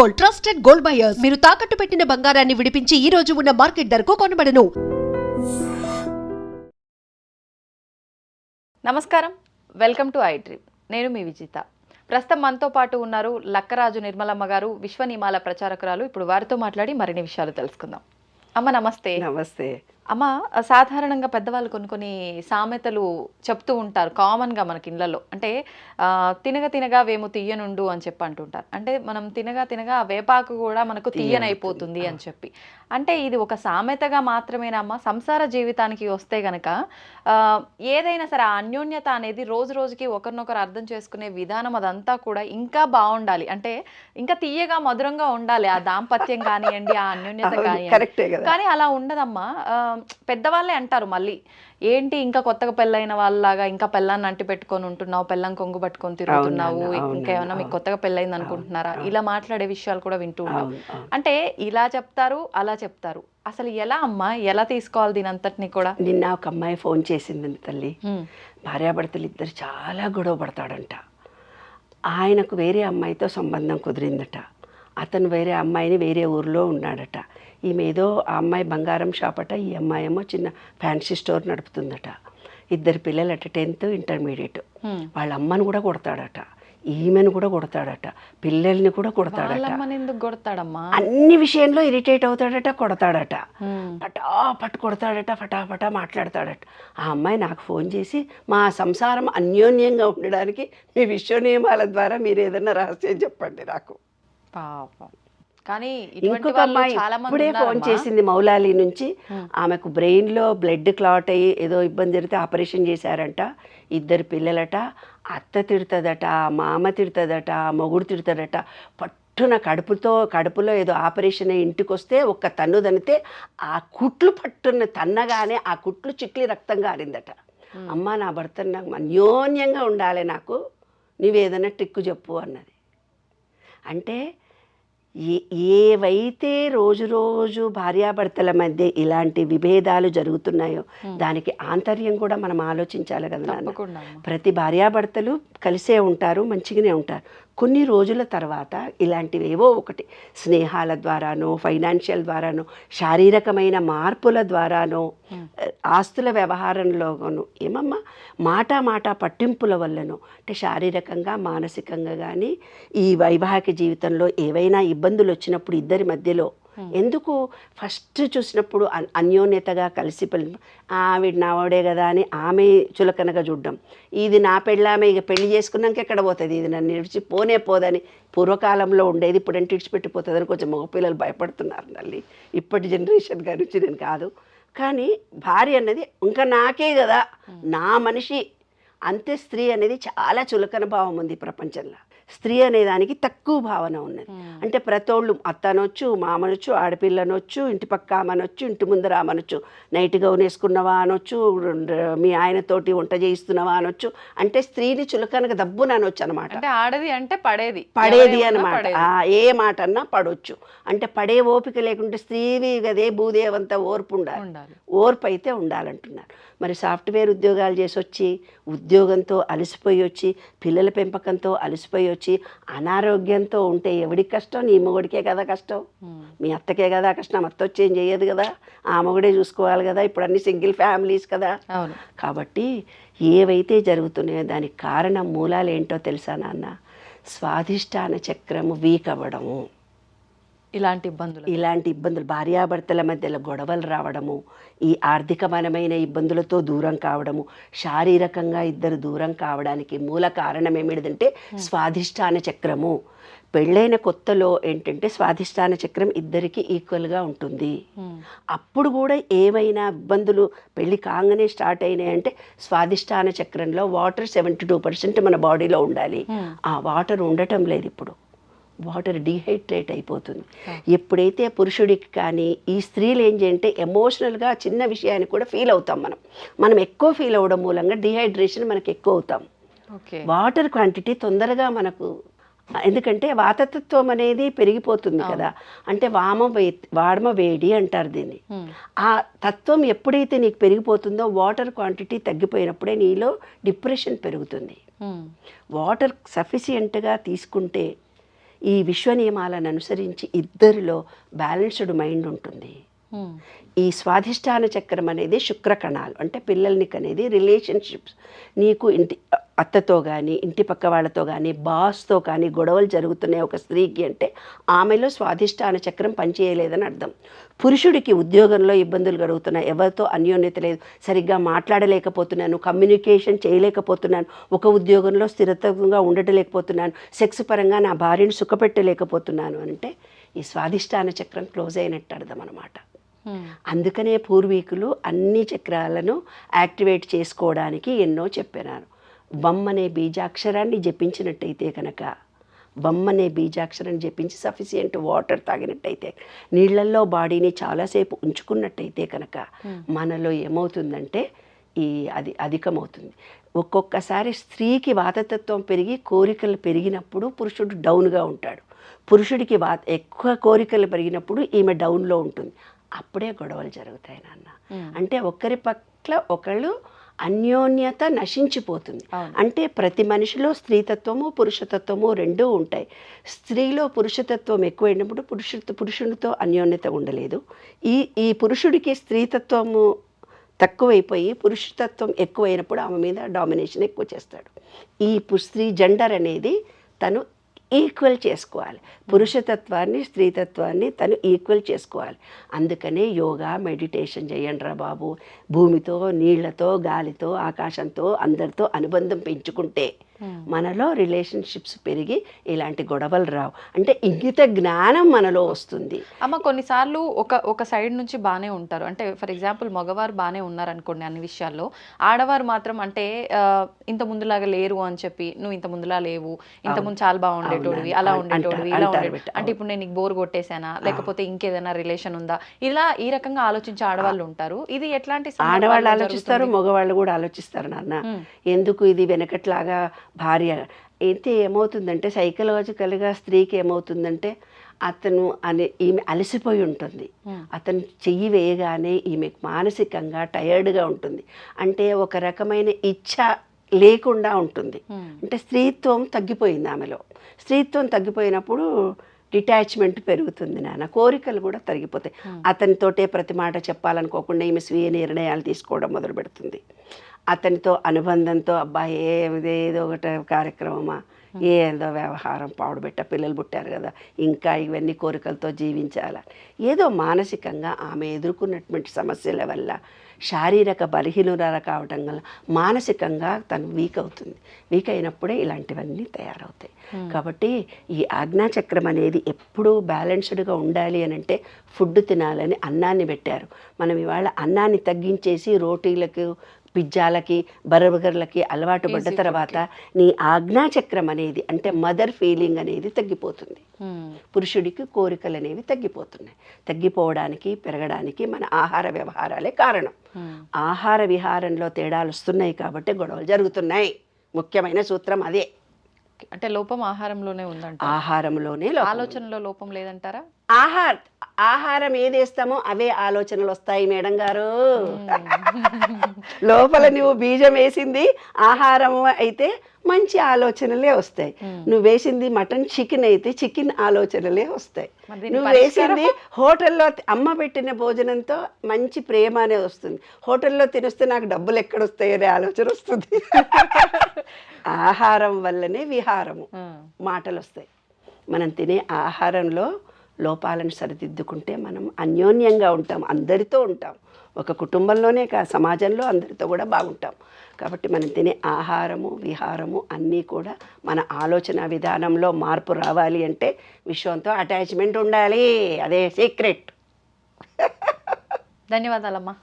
Gold trusted gold buyers. మీరు తాకట్టు పెట్టిన బంగారాన్ని విడిపించి ఈ రోజు ఉన్న మార్కెట్ ధరకు కొనబడను. నమస్కారం. వెల్కమ్ టు ఐ డ్రీమ్ నేను మీ విజిత. ప్రస్తుతం మనతో పాటు ఉన్నారు లక్కరాజు నిర్మలమ్మ గారు విశ్వనిమాల ప్రచారకురాలు. ఇప్పుడు వారితో మాట్లాడి మరిన్ని విషయాలు తెలుసుకుందాం. అమ్మ నమస్తే. నమస్తే. అమ్మ సాధారణంగా పెద్దవాళ్ళు కొన్ని కొన్ని సామెతలు చెప్తూ ఉంటారు కామన్గా మనకి ఇళ్ళల్లో అంటే తినగా తినగా వేము తీయనుండు అని చెప్పి అంటుంటారు. అంటే మనం తినగా తినగా వేపాకు కూడా మనకు తీయనైపోతుంది అని చెప్పి. అంటే ఇది ఒక సామెతగా మాత్రమేనమ్మా సంసార జీవితానికి వస్తే గనక ఏదైనా సరే ఆ అన్యోన్యత అనేది రోజు రోజుకి ఒకరినొకరు అర్థం చేసుకునే విధానం అదంతా కూడా ఇంకా బాగుండాలి. అంటే ఇంకా తీయగా మధురంగా ఉండాలి. ఆ దాంపత్యం కానివ్వండి ఆ అన్యోన్యత కానివ్వండి. కానీ అలా ఉండదమ్మా. పెద్దవాళ్ళే అంటారు మళ్ళీ ఏంటి ఇంకా కొత్తగా పెళ్ళైన వాళ్ళలాగా ఇంకా పెళ్ళాన్ని అంటి పెట్టుకొని ఉంటున్నావు పెళ్ళం కొంగు పట్టుకొని తిరుగుతున్నావు అవునన్నా, ఇంకేమన్నా మీకు. కొత్తగా పెళ్ళైంది అనుకుంటున్నారా. ఇలా మాట్లాడే విషయాలు కూడా వింటూ ఉంటాం. అంటే ఇలా చెప్తారు అలా చెప్తారు అసలు ఎలా అమ్మా ఎలా తీసుకోవాలి దీని అంతటిని కూడా నిన్న ఒక అమ్మాయి ఫోన్ చేసింది తల్లి. భార్యాభర్తలు ఇద్దరు చాలా గొడవ పడతాడంట ఆయనకు వేరే అమ్మాయితో సంబంధం కుదిరిందట అతను వేరే అమ్మాయిని వేరే ఊరిలో ఉన్నాడట. ఈమె ఏదో ఆ అమ్మాయి బంగారం షాప్ అట ఈ అమ్మాయి ఏమో చిన్న ఫ్యాన్సీ స్టోర్ నడుపుతుందట. ఇద్దరు పిల్లలట టెన్త్ ఇంటర్మీడియట్. వాళ్ళ అమ్మను కూడా కొడతాడట. ఈమెను కూడా కొడతాడట. పిల్లల్ని కూడా కొడతాడట. కొడతాడమ్మా? అన్ని విషయంలో ఇరిటేట్ అవుతాడట కొడతాడట. పటా పట్టు కొడతాడట ఫటాఫటా మాట్లాడతాడట. ఆ అమ్మాయి నాకు ఫోన్ చేసి మా సంసారం అన్యోన్యంగా ఉండడానికి మీ విశ్వ నియమాల ద్వారా మీరు ఏదైనా రహస్యం చెప్పండి నాకు. పాపం. కానీ ఇంకొక అమ్మాయి ఇప్పుడే ఫోన్. చేసింది మౌలాలి నుంచి. ఆమెకు బ్రెయిన్లో బ్లడ్ క్లాట్ అయ్యి ఏదో ఇబ్బంది జరిగితే ఆపరేషన్ చేశారంట. ఇద్దరు పిల్లలట. అత్త తిడుతుందట మామ తిడుతుందట మొగుడు తిడుతాడట పట్టున కడుపుతో కడుపులో ఏదో ఆపరేషన్ అయ్యి ఇంటికి వస్తే ఒక్క తన్ను తనితే ఆ కుట్లు పట్టున తన్నగానే ఆ కుట్లు చిక్లి రక్తం గారిందట హ్మ్. అమ్మ నా భర్త నాకు అన్యోన్యంగా ఉండాలి నాకు. నువ్వేదైనా ట్రిక్కు చెప్పు అన్నది. అంటే ఏ ఏవైతే రోజు రోజు భార్యాభర్తల మధ్య ఇలాంటి విభేదాలు జరుగుతున్నాయో. దానికి ఆంతర్యం కూడా మనం ఆలోచించాలి కదా. ప్రతి భార్యాభర్తలు కలిసే ఉంటారు మంచిగానే ఉంటారు కొన్ని రోజుల తర్వాత ఇలాంటివి ఏవో ఒకటి స్నేహాల ద్వారానో ఫైనాన్షియల్ ద్వారానో శారీరకమైన మార్పుల ద్వారానో. ఆస్తుల వ్యవహారంలోనూ ఏమమ్మా మాట మాట పట్టింపుల వల్లనో అంటే శారీరకంగా మానసికంగా కానీ ఈ వైవాహిక జీవితంలో ఏవైనా ఇబ్బందులు వచ్చినప్పుడు ఇద్దరి మధ్యలో ఎందుకు ఫస్ట్ చూసినప్పుడు అన్- అన్యోన్యతగా కలిసి ఆవిడ నావాడే కదా అని ఆమె చులకనగా చూడడం. ఇది నా పెళ్ళామె ఇక పెళ్ళి చేసుకున్నాక ఎక్కడ పోతుంది? ఇది నన్ను విడిచి పోనే పోదని పూర్వకాలంలో ఉండేది ఇప్పుడంటే విడిచిపెట్టిపోతుందని కొంచెం మగపిల్లలు భయపడుతున్నారు నల్లి ఇప్పటి జనరేషన్ గురించి నేను కాదు. కానీ భార్య అన్నది ఇంకా నాకే కదా. నా మనిషి అంతే స్త్రీ అనేది చాలా చులకన భావం ఉంది ప్రపంచంలో. స్త్రీ అనే దానికి తక్కువ భావన ఉన్నది. Hmm. అంటే ప్రతోళ్ళు అత్త అనొచ్చు మామ అనొచ్చు ఆడపిల్ల అనొచ్చు ఇంటి పక్క ఆమె అనొచ్చు ఇంటి ముందర ఆమె అనొచ్చు నైట్ గౌన్ వేసుకున్నవా అనొచ్చు మీ ఆయనతోటి వంట చేయిస్తున్నావా అనొచ్చు అంటే స్త్రీని చులకనగా దబ్బున అనొచ్చు అనమాట. అంటే ఆడది అంటే పడేది. పడేది అనమాట. ఏ మాట అన్నా పడవచ్చు అంటే పడే ఓపిక లేకుంటే స్త్రీవి కదే భూదేవంత ఓర్పు ఉండాలి. ఓర్పు అయితే ఉండాలంటున్నారు. మరి సాఫ్ట్వేర్ ఉద్యోగాలు చేసి వచ్చి ఉద్యోగంతో అలసిపోయి వచ్చి పిల్లల పెంపకంతో అలసిపోయి వచ్చి అనారోగ్యంతో ఉంటే ఎవడికి కష్టం? నీ మొగుడికే కదా కష్టం. మీ అత్తకే కదా కష్టం. అత్త వచ్చి ఏం చేయదు కదా. ఆ మొగుడే చూసుకోవాలి కదా. ఇప్పుడు అన్ని సింగిల్ ఫ్యామిలీస్ కదా. కాబట్టి ఏవైతే జరుగుతున్నాయో దానికి కారణం మూలాలు ఏంటో తెలుసా నాన్న? స్వాధిష్టాన చక్రము వీక్ అవ్వడము ఇలాంటి ఇబ్బందులు. ఇలాంటి ఇబ్బందులు. భార్యాభర్తల మధ్యలో గొడవలు రావడము ఈ ఆర్థికపరమైన ఇబ్బందులతో దూరం కావడము శారీరకంగా ఇద్దరు దూరం కావడానికి మూల కారణం ఏమిటిదంటే స్వాధిష్టాన చక్రము. పెళ్ళైన కొత్తలో ఏంటంటే స్వాధిష్టాన చక్రం ఇద్దరికి ఈక్వల్గా ఉంటుంది. అప్పుడు కూడా ఏమైనా ఇబ్బందులు పెళ్ళి కాగానే స్టార్ట్ అయినాయి అంటే స్వాధిష్టాన చక్రంలో వాటర్ సెవెంటీ టూ పర్సెంట్ మన బాడీలో ఉండాలి. ఆ వాటర్ ఉండటం లేదు ఇప్పుడు. వాటర్ డీహైడ్రేట్ అయిపోతుంది. ఎప్పుడైతే పురుషుడికి కానీ ఈ స్త్రీలు ఏం చేయంటే ఎమోషనల్గా చిన్న విషయాన్ని కూడా ఫీల్ అవుతాం మనం. మనం ఎక్కువ ఫీల్ అవ్వడం మూలంగా డీహైడ్రేషన్ మనకి ఎక్కువ అవుతాం. వాటర్ క్వాంటిటీ తొందరగా మనకు ఎందుకంటే వాతతత్వం అనేది పెరిగిపోతుంది కదా. అంటే వామ వే వాడమ వేడి అంటారు దీన్ని. ఆ తత్వం ఎప్పుడైతే నీకు పెరిగిపోతుందో వాటర్ క్వాంటిటీ తగ్గిపోయినప్పుడే నీలో డిప్రెషన్ పెరుగుతుంది. వాటర్ సఫిషియెంట్గా తీసుకుంటే ఈ విశ్వ నియమాలను అనుసరించి ఇద్దరిలో బ్యాలెన్స్డ్ మైండ్ ఉంటుంది. ఈ స్వాధిష్టాన చక్రం అనేది శుక్రకణాలు అంటే పిల్లలనికి అనేది రిలేషన్షిప్స్. నీకు ఇంటి అత్తతో కానీ ఇంటి పక్క వాళ్ళతో కానీ బాస్తో కానీ గొడవలు జరుగుతున్నాయి ఒక స్త్రీకి అంటే ఆమెలో స్వాధిష్టాన చక్రం పనిచేయలేదని అర్థం. పురుషుడికి ఉద్యోగంలో ఇబ్బందులు కలుగుతున్నాయి ఎవరితో అన్యోన్యత లేదు. సరిగ్గా మాట్లాడలేకపోతున్నాను. కమ్యూనికేషన్ చేయలేకపోతున్నాను. ఒక ఉద్యోగంలో స్థిరత్వంగా ఉండటలేకపోతున్నాను. సెక్స్ పరంగా నా భార్యను సుఖపెట్టలేకపోతున్నాను అంటే ఈ స్వాధిష్టాన చక్రం క్లోజ్ అయినట్టు అర్థం అనమాట అందుకనే పూర్వీకులు అన్ని చక్రాలను యాక్టివేట్ చేసుకోవడానికి ఎన్నో చెప్పినారు. బమ్ అనే బీజాక్షరాన్ని జపించినట్టయితే కనుక బమ్ అనే బీజాక్షరాన్ని జపించి సఫిషియంట్ వాటర్ తాగినట్టయితే నీళ్ళల్లో బాడీని చాలాసేపు ఉంచుకున్నట్టయితే కనుక మనలో ఏమవుతుందంటే ఈ అది అధికమవుతుంది. ఒక్కొక్కసారి స్త్రీకి వాతతత్వం పెరిగి కోరికలు పెరిగినప్పుడు పురుషుడు డౌన్గా ఉంటాడు. పురుషుడికి వా ఎక్కువ కోరికలు పెరిగినప్పుడు ఈమె డౌన్లో ఉంటుంది. అప్పుడే గొడవలు జరుగుతాయి నాన్న. అంటే ఒకరి పట్ల ఒకళ్ళు అన్యోన్యత నశించిపోతుంది. అంటే ప్రతి మనిషిలో స్త్రీతత్వము పురుషతత్వము రెండూ ఉంటాయి. స్త్రీలో పురుషతత్వం ఎక్కువైనప్పుడు పురుషు పురుషునితో అన్యోన్యత ఉండలేదు. ఈ ఈ పురుషుడికి స్త్రీతత్వము తక్కువైపోయి పురుషతత్వం ఎక్కువైనప్పుడు ఆమె మీద డామినేషన్ ఎక్కువ చేస్తాడు. ఈ స్త్రీ జెండర్ అనేది తను ఈక్వల్ చేసుకోవాలి. పురుషతత్వాన్ని స్త్రీతత్వాన్ని తను ఈక్వల్ చేసుకోవాలి. అందుకనే యోగా మెడిటేషన్ చేయండి రా బాబు. భూమితో నీళ్ళతో గాలితో ఆకాశంతో అందరితో అనుబంధం పెంచుకుంటే మనలో రిలేషన్షిప్స్ పెరిగి ఇలాంటి గొడవలు రావు. అంటే ఇంగిత జ్ఞానం మనలో వస్తుంది. అమ్మ కొన్నిసార్లు ఒక ఒక సైడ్ నుంచి బాగానే ఉంటారు. అంటే ఫర్ ఎగ్జాంపుల్ మగవారు బాగానే ఉన్నారు అనుకోండి అన్ని విషయాల్లో. ఆడవారు మాత్రం అంటే ఇంత ముందులాగా లేరు అని చెప్పి నువ్వు ఇంత ముందులా లేవు. ఇంత ముందు చాలా బాగుండేటోడివి అలా ఉండేటోడివి ఇలా అంటారు ఉండే బిడ్డ, అంటే ఇప్పుడు నేను నీకు బోర్ కొట్టేశానా? లేకపోతే ఇంకేదైనా రిలేషన్ ఉందా? ఇలా ఈ రకంగా ఆలోచించే ఆడవాళ్ళు ఉంటారు. ఇది ఎట్లాంటి ఆడవాళ్ళు ఆలోచిస్తారు? మగవాళ్ళు కూడా ఆలోచిస్తారు నాన్న. మ్మ్. ఎందుకు ఇది వెనకట్లాగా భార్య. అయితే ఏమవుతుందంటే సైకలాజికల్గా స్త్రీకి ఏమవుతుందంటే అతను అనే ఈమె అలసిపోయి ఉంటుంది. అతను చెయ్యి వేయగానే ఈమె మానసికంగా టయర్డ్గా ఉంటుంది. అంటే ఒక రకమైన ఇచ్ఛ లేకుండా ఉంటుంది. అంటే స్త్రీత్వం తగ్గిపోయింది ఆమెలో. స్త్రీత్వం తగ్గిపోయినప్పుడు డిటాచ్మెంట్ పెరుగుతుంది నాన్న. కోరికలు కూడా తరిగిపోతాయి. అతనితోటే ప్రతి మాట చెప్పాలనుకోకుండా ఈమె స్వీయ నిర్ణయాలు తీసుకోవడం మొదలు పెడుతుంది అతనితో అనుబంధంతో అబ్బా ఏదో ఏదో ఒకటి కార్యక్రమమా? ఏదో వ్యవహారం పాడుబెట్ట పిల్లలు పుట్టారు కదా ఇంకా ఇవన్నీ కోరికలతో జీవించాలా? ఏదో మానసికంగా ఆమె ఎదుర్కొన్నటువంటి సమస్యల వల్ల శారీరక బలహీనురాల కావటం వల్ల మానసికంగా తను వీక్ అవుతుంది. వీక్ అయినప్పుడే ఇలాంటివన్నీ తయారవుతాయి. కాబట్టి ఈ ఆజ్ఞాచక్రం అనేది ఎప్పుడూ బ్యాలెన్స్డ్గా ఉండాలి అని అంటే ఫుడ్ తినాలని అన్నాన్ని పెట్టారు. మనం ఇవాళ అన్నాన్ని తగ్గించేసి రోటీలకు పిజ్జాలకి బర్గర్లకి అలవాటు పడ్డ తర్వాత నీ ఆజ్ఞాచక్రం అనేది అంటే మదర్ ఫీలింగ్ అనేది తగ్గిపోతుంది. మ్మ్. పురుషుడికి కోరికలు అనేవి తగ్గిపోతున్నాయి. తగ్గిపోవడానికి పెరగడానికి మన ఆహార వ్యవహారాలే కారణం. మ్మ్. ఆహార విహారంలో తేడాలు వస్తున్నాయి కాబట్టి గొడవలు జరుగుతున్నాయి. ముఖ్యమైన సూత్రం అదే. అంటే లోపం ఆహారంలోనే ఉందంట ఆహారంలోనే. ఆలోచనలో లోపం లేదంటారా? ఆహార ఆహారం ఏదేస్తామో అవే ఆలోచనలు వస్తాయి మేడం గారు. లోపల నువ్వు బీజం వేసింది ఆహారం అయితే మంచి ఆలోచనలే వస్తాయి. నువ్వు వేసింది మటన్ చికెన్ అయితే చికెన్ ఆలోచనలే వస్తాయి. నువ్వు వేసింది హోటల్లో అమ్మ పెట్టిన భోజనంతో మంచి ప్రేమ అనేది వస్తుంది. హోటల్లో తినేస్తే నాకు డబ్బులు ఎక్కడ వస్తాయి అనే ఆలోచన వస్తుంది. ఆహారం వల్లనే విహారము. మాటలు వస్తాయి. మనం తినే ఆహారంలో లోపాలను సరిదిద్దుకుంటే మనం అన్యోన్యంగా ఉంటాం అందరితో ఉంటాం. ఒక కుటుంబంలోనే కా సమాజంలో అందరితో కూడా బాగుంటాం. కాబట్టి మనం తినే ఆహారము విహారము అన్నీ కూడా మన ఆలోచన విధానంలో మార్పు రావాలి అంటే విశ్వంతో అటాచ్మెంట్ ఉండాలి. అదే సీక్రెట్. ధన్యవాదాలమ్మా.